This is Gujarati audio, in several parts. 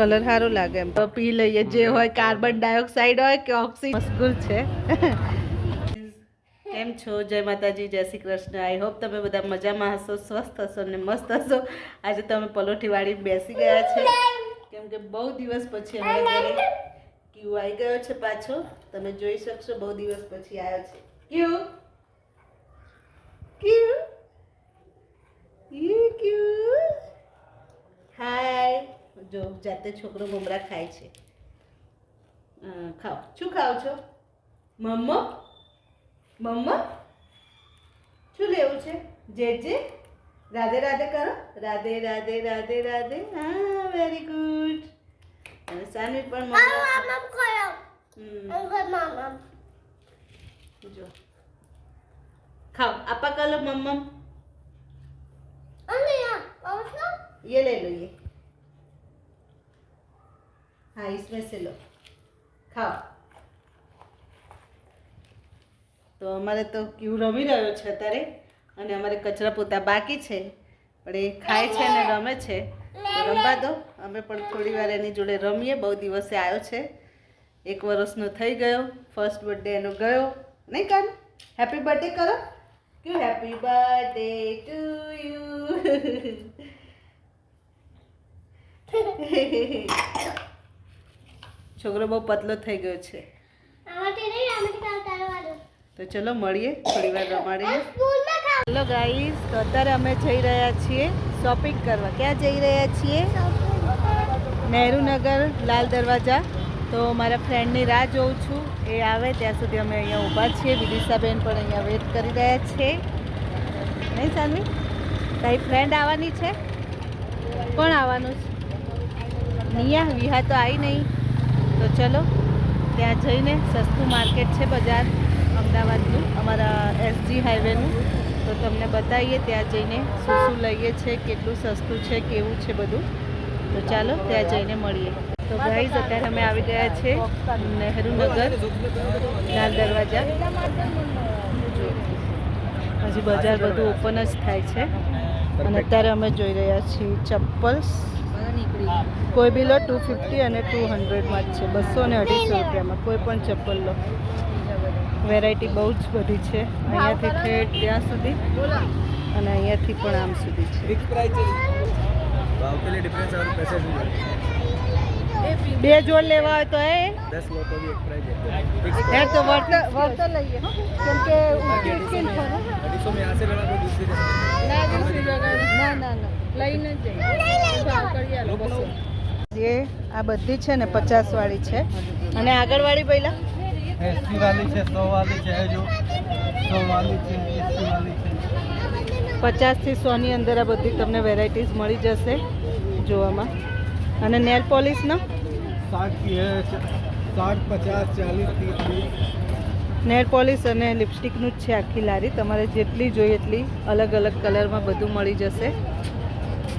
કલર સારો લાગે એમ. પી લઈએ જે હોય કાર્બન ડાયોક્સાઇડ હોય કે ઓક્સિજન મસ્કુલ છે. કેમ છો? જય માતાજી જય શ્રી કૃષ્ણ. આઈ હોપ તમે બધા મજામાં હશો સ્વસ્થ હશો ને મસ્ત હશો. આજે તમે પલોઠીવાળી બેસી ગયા છે. કેમ કે બહુ દિવસ પછી અમારા ઘરે ક્યુ આવી ગયો છે પાછો. તમે જોઈ શકશો બહુ દિવસ પછી આવ્યો છે. ક્યુ? ક્યુ? ક્યુ હાય જો જાતે છોકરો મમરા ખાય છે અ, ખાઓ શું ખાઓ છો મમ્મો મમ્મો શું લેવું છે જે જે રાધે રાધે કરો રાધે રાધે રાધે રાધે હા વેરી ગુડ અને સાનવી પણ મમ્મા હમ, જો ખાઓ આપા કલો મમ્મમ ये ले लो ये हाँ इसमें से लो ખાઓ તો અમારે તો ક્યુ રમી રહ્યો છે અત્યારે અને અમારે કચરા પોતા બાકી છે પણ એ ખાય છે અને રમે છે તો રમવા દો અમે પણ થોડી વાર એની જોડે રમીએ બહુ દિવસે આવ્યો છે એક વર્ષનો થઈ ગયો ફર્સ્ટ બર્થડે એનો ગયો નહીં કાન હેપી બર્થડે કરો ક્યુ હેપી બર્થડે ટુ યુ છોકરો બહુ પતલો થઈ ગયો છે. તો ચલો મળીએ થોડી વાર રમાડીએ. હેલો ગાઈસ તો અત્યારે અમે જઈ રહ્યા છીએ શોપિંગ કરવા. ક્યાં જઈ રહ્યા છીએ? નહેરુનગર લાલ દરવાજા. તો મારા ફ્રેન્ડની રાહ જોઉં છું. એ આવે ત્યાં સુધી અમે અહીંયા ઊભા છીએ. વિદિશાબેન પણ અહીંયા વેટ કરી રહ્યા છે. નહીં સાનવી? તારી ફ્રેન્ડ આવવાની છે? કોણ આવવાનું છે? નિયા વિહા તો આવી નહીં. તો ચલો, ત્યાં જઈને સસ્તું માર્કેટ છે બજાર, અમદાવાદનું, અમારા એસજી હાઈવેનું તો તમને બતાવીએ, ત્યાં જઈને શું શું લઈએ છે, કેટલું સસ્તું છે, કેવું છે બધું. તો ચાલો, ત્યાં જઈને મળીએ. તો ગાઈઝ અત્યારે અમે આવી ગયા છે નહેરુનગર લાલ દરવાજા. હજી બજાર બધું ઓપન જ થાય છે. અને અત્યારે અમે જોઈ રહ્યા છીએ ચપ્પલ્સ. કોઈ બી લો ટુ ફિફ્ટી અને ટુ હંડ્રેડમાં જ છે. બસો અને અઢીસો રૂપિયામાં. કોઈ પણ ચપ્પલ લો. વેરાયટી બહુ જ બધી છે. અહીંયાથી ઠેઠ ત્યાં સુધી અને અહીંયાથી પણ આમ સુધી છે? બે જોડ લેવા હોય તો એ. તો વર્ત લઈએ. જે આ બધી છે ને પચાસ વાળી છે. અને આગળ વાળી પહેલા એસી વાળી સો વાળી પચાસથી સોની અંદર આ બધી તમને વેરાયટીઝ મળી જશે જોવામાં. અને નેલ પોલિશનો નેલ પોલિશ અને લિપસ્ટિકનું જ છે આખી લારી. તમારે જેટલી જોઈએ એટલી અલગ અલગ કલરમાં બધું મળી જશે.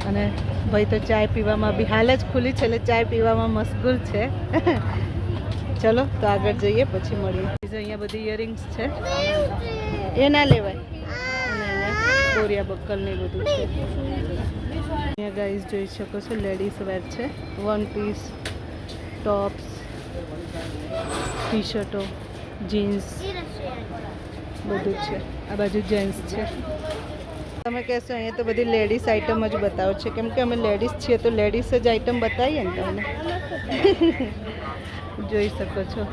અને ભાઈ તો ચાય પીવામાં બી હાલ જ ખુલી છે, એટલે ચાય પીવામાં મશગુલ છે. ચલો, તો આગળ જઈએ, પછી મળીએ. અહીંયા બધી ઇયરિંગ્સ છે. એ ના લેવાય. કોરિયા બક્કલ ને બધું છે. અહીંયા ગાઈઝ જોઈ શકો છો લેડીઝ વેર છે. વન પીસ ટોપ્સ ટી શર્ટો જીન્સ બધું છે. આ બાજુ જેન્ટ્સ છે. તમે કહેશો અહીંયા તો બધી લેડીઝ આઇટમ જ બતાવો છે. કેમ કે અમે લેડીઝ છીએ તો લેડીઝ જ આઇટમ બતાવીએ ને તમને. જોઈ શકો છો.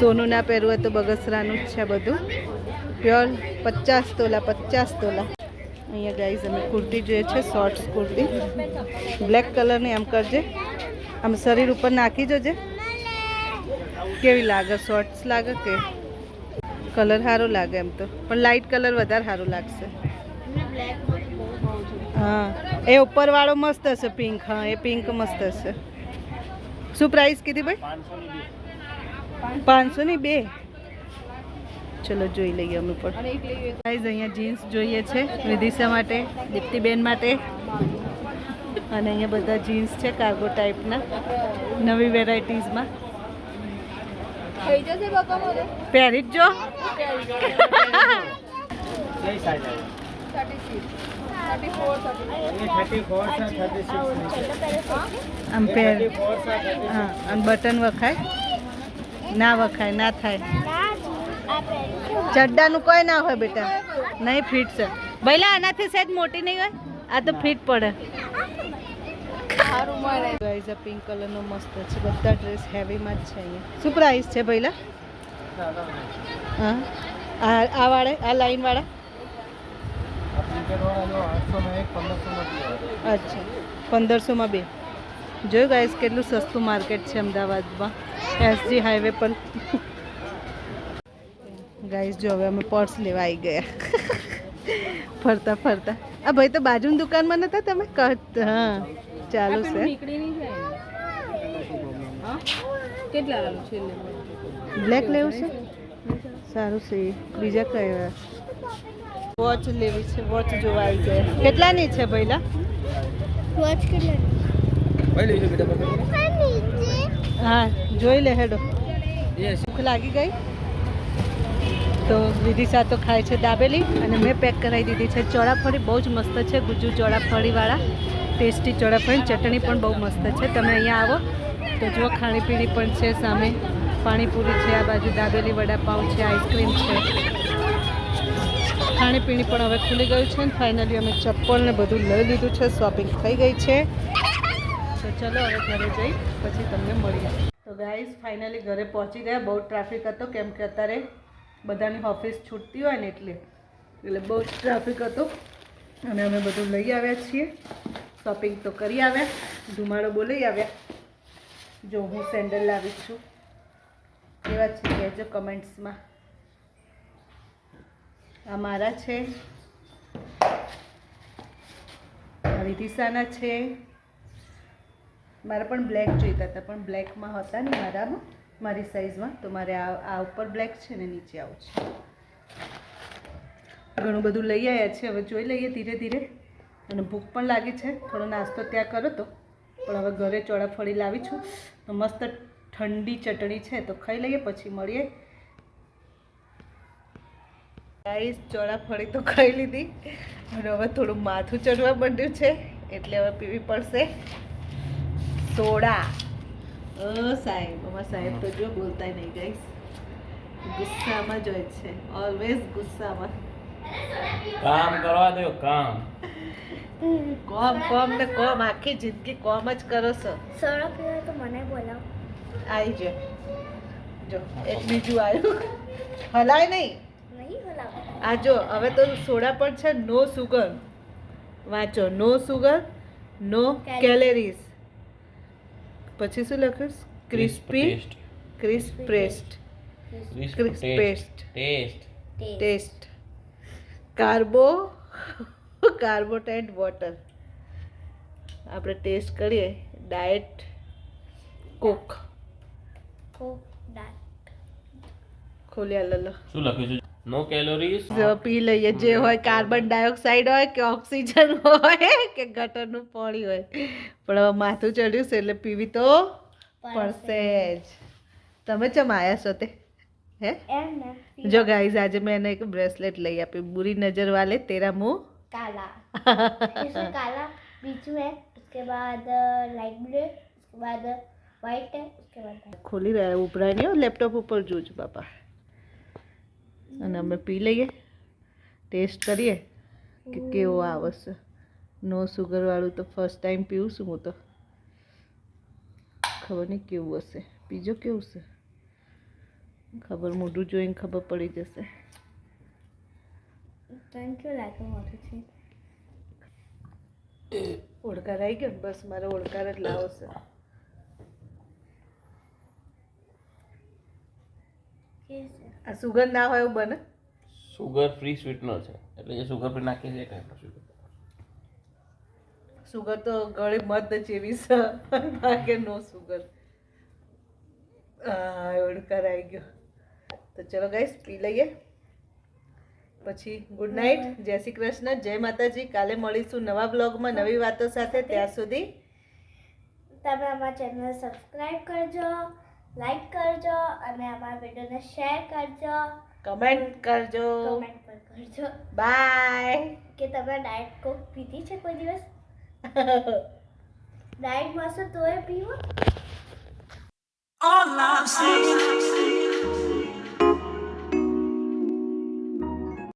સોનું ના પહેરવું હોય તો બગસરાનું જ છે બધું. પ્યોર પચાસ તોલા પચાસ તોલા. અહીંયા ગાઈઝ અમે કુર્તી જોઈએ છે શોર્ટ્સ કુર્તી. બ્લેક કલરની આમ કરજે. આમ શરીર ઉપર નાખી જજે. કેવી લાગે? શોર્ટ્સ લાગે કે? કલર સારો લાગે એમ તો. પણ લાઇટ કલર વધારે સારું લાગશે. હા. એ ઉપરવાળો મસ્ત હશે પિંક હા એ પિંક મસ્ત હશે. શું પ્રાઇસ કીધી ભાઈ? પાંચસો ની બે? ચલો જોઈ લઈએ અમે પણ. ગાઈઝ અહીંયા જીન્સ જોઈએ છે વિદિશા માટે, દીપ્તિબેન માટે. અને અહીંયા બધા જીન્સ છે કાર્ગો ટાઈપના નવી વેરાયટીઝમાં પહેરી જ જો. આમ પહેર હા અને બટન વખાય. ના વખાય, ના થાય. ચડ્ડાનું કોઈ ના હોય બેટા. નહીં ફિટ છે. ભઈલા આનાથી સહેજ મોટી નહીં હોય. આ તો ફિટ પડે. ગાઈઝ આ પિંક કલરનો મસ્ત છે. બધા ડ્રેસ હેવીમાં જ છે શું પ્રાઇસ છે ભઈલા? હા. આ વાળા આ લાઈન અચ્છા. પંદરસોમાં બે. જોયું ગાઈઝ કેટલું સસ્તું માર્કેટ છે અમદાવાદમાં. એસજી હાઈવે પર. ગાઈસ જો હવે અમે પર્સ લેવા આવી ગયા. ફરતા ફરતા. આ ભાઈ તો બાજુની દુકાનમાં નતા તમે? કટ હા. ચાલુ છે. બ્લેક લેવું? છે? સારું છે. બીજા કયા વોચ લેવી છે. વોચ જોવા આવી ગયા. કેટલાની છે ભઈલા? વોચ કેટલાની? હા જોઈ લે હેડો. સુખ લાગી ગઈ? તો વિદિશા તો ખાય છે દાબેલી અને મેં પેક કરાવી દીધી છે. ચોળાફળી બહુ જ મસ્ત છે ગુજ્જુ ચોળાફળીવાળા ટેસ્ટી ચોળાફળી ચટણી પણ બહુ મસ્ત છે. તમે અહીંયા આવો. તો જો ખાણીપીણી પણ છે સામે. પાણીપુરી છે આ બાજુ, દાબેલી વડાપાઉં છે, આઈસ્ક્રીમ છે. ખાણીપીણી પણ હવે ખુલી ગયું છે ને ફાઇનલી અમે ચપ્પલ ને બધું લઈ લીધું છે. શોપિંગ થઈ ગઈ છે. તો ચલો હવે ઘરે જઈ, પછી તમને મળીએ તો ગાઈઝ ફાઇનલી ઘરે પહોંચી ગયા. બહુ ટ્રાફિક હતો, કેમ કે અત્યારે બધાની ઓફિસ છૂટતી હોય ને એટલે એટલે બહુ જ ટ્રાફિક હતો. અને અમે બધું લઈ આવ્યા છીએ. શોપિંગ તો કરી આવ્યા. ધુમાડો બોલાઈ આવ્યા. જો હું સેન્ડલ લાવી છું. કેવા છે કહેજો કમેન્ટ્સમાં આ મારા છે. આ વિદિશાના છે. મારા પણ બ્લેક જોઈતા હતા, પણ બ્લેકમાં હતા ને મારામાં. મારી સાઈઝમાં. તો મારે આ આ ઉપર બ્લેક છે ને નીચે આવું છે. ઘણું બધું લઈ આવ્યા છે. હવે જોઈ લઈએ ધીરે ધીરે. અને ભૂખ પણ લાગી છે. થોડો નાસ્તો ત્યાં કરો તો. પણ હવે ઘરે ચોળાફળી લાવી છું. તો મસ્ત ઠંડી ચટણી છે તો ખાઈ લઈએ, પછી મળીએ. ગાઈસ ચોળાફળી તો ખાઈ લીધી. અને હવે થોડું માથું ચડવા માંડ્યું છે. એટલે હવે પીવી પડશે સોડા. અ સાહેબ અમારા સાહેબ તો જો બોલતા નહીં ગાઈસ ગુસ્સામાં જ હોય છે. ઓલવેઝ ગુસ્સામાં. કામ કરવા દો કામ. કોમ કોમ ને કોમ આખી જિંદગી કોમ જ કરો છો. સોડા પીવા તો મને બોલાવ. આવી જો. જો એક બીજું આવ્યું હલાય નહીં. નહીં આ જો હવે તો સોડા પર છે નો સુગર વાંચો નો સુગર નો કેલેરીઝ પછી શું લખ્યું crispy crisp pressed crisp paste taste taste carbo carbo water આપણે ટેસ્ટ કરીએ. ડાયટ કોક કોક ડાયટ ખોલ્યા લલો. શું લખ્યું છે? નો કેલોરીઝ જો પી લઈએ જે હોય કાર્બન ડાયોક્સાઇડ હોય કે ઓક્સિજન હોય કે ગટરનું પાણી હોય પણ હવે માથું ચડ્યું છે એટલે પીવી તો પડશે જ તમે ચમ આયા છો તે હે એમ ને જો ગાઈઝ આજે મેં એને એક બ્રેસલેટ લઈ આપી બુરી નજર વાલે તેરા મુંહ काला इसमें काला बीच में उसके बाद लाइट ब्लू उसके बाद वाइट है उसके बाद ખોલી રહ્યા ઉભરાય નહીં હો, લેપટોપ ઉપર જોજો બાપા અને અમે પી લઈએ ટેસ્ટ કરીએ કે કેવો આવશે. નો સુગરવાળું તો ફર્સ્ટ ટાઈમ પીવું છું હું તો. ખબર નહીં કેવું હશે. બીજો કેવું છે ખબર મોઢું જોઈને ખબર પડી જશે. ઓળકાર આવી ગયો બસ મારે ઓળકાર જ લાવો છે. આ સુગર ના હોય એવું બને? સુગર ફ્રી સ્વીટનર છે. એટલે જે સુગર ફ્રી નાખીએ છીએ ટાઈપનું sugar. સુગર તો ગળે મત જેવી છે નો સુગર હા કરાઈ આવી ગયો. તો ચલો ગાઈસ પી લઈએ. પછી ગુડ નાઇટ જય શ્રી કૃષ્ણ. જય માતાજી. કાલે મળીશું નવા બ્લોગમાં નવી વાતો સાથે. ત્યાં સુધી તમે અમારા ચેનલ સબસ્ક્રાઈબ કરજો લાઈક કરજો અને અમારા વિડીયોને શેર કરજો. કમેન્ટ કરજો. કમેન્ટ પર કરજો. બાય. કે તમે ડાયટ કોક પીધી છે કોઈ દિવસ? ડાયટ મળશે તોય પીવો? All I've saying